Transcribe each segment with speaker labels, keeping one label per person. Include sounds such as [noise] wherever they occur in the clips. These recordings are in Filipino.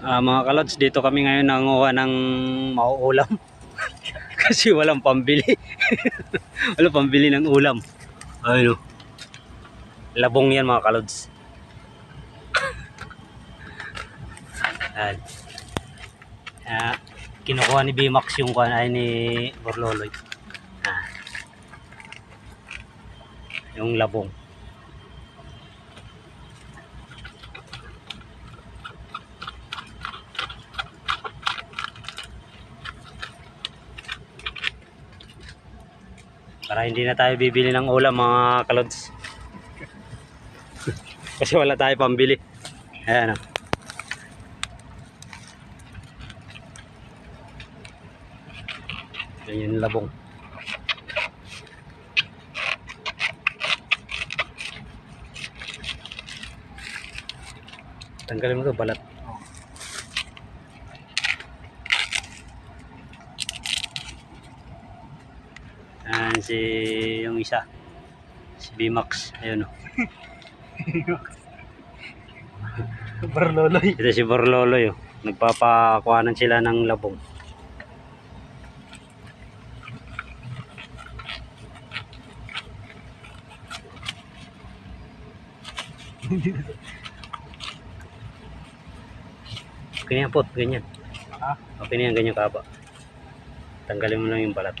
Speaker 1: Ah, mga kalods, dito kami ngayon nanguha ng mauulam. [laughs] Kasi walang pambili. [laughs] walang pambili ng ulam. Ayun o. Labong yan mga kalods. Ayan. Ah, kinukuha ni Bimax yung kuhan ay ni Borloloy. Ah. Yung labong. Para hindi na tayo bibili ng ulam mga kalods. Kasi wala tayo pambili. Ayan o. Yan yung labong. Tanggalin mo to balat. Ayan si yung isa. Si Bimax. Ayun [laughs] o.
Speaker 2: Barloloy.
Speaker 1: Ito si Borloloy. Oh. Nagpapakuhanan sila ng labong. Ganyan po, ganyan.
Speaker 2: Ha?
Speaker 1: Okay na yan, ganyan kaba. Tanggalin mo lang yung balat.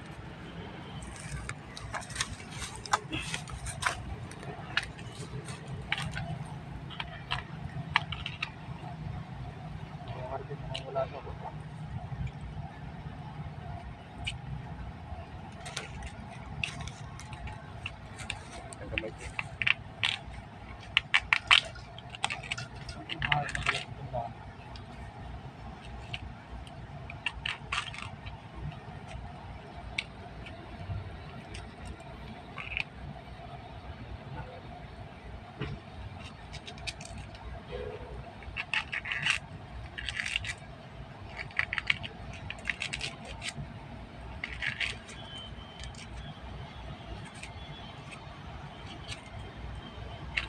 Speaker 2: kamay.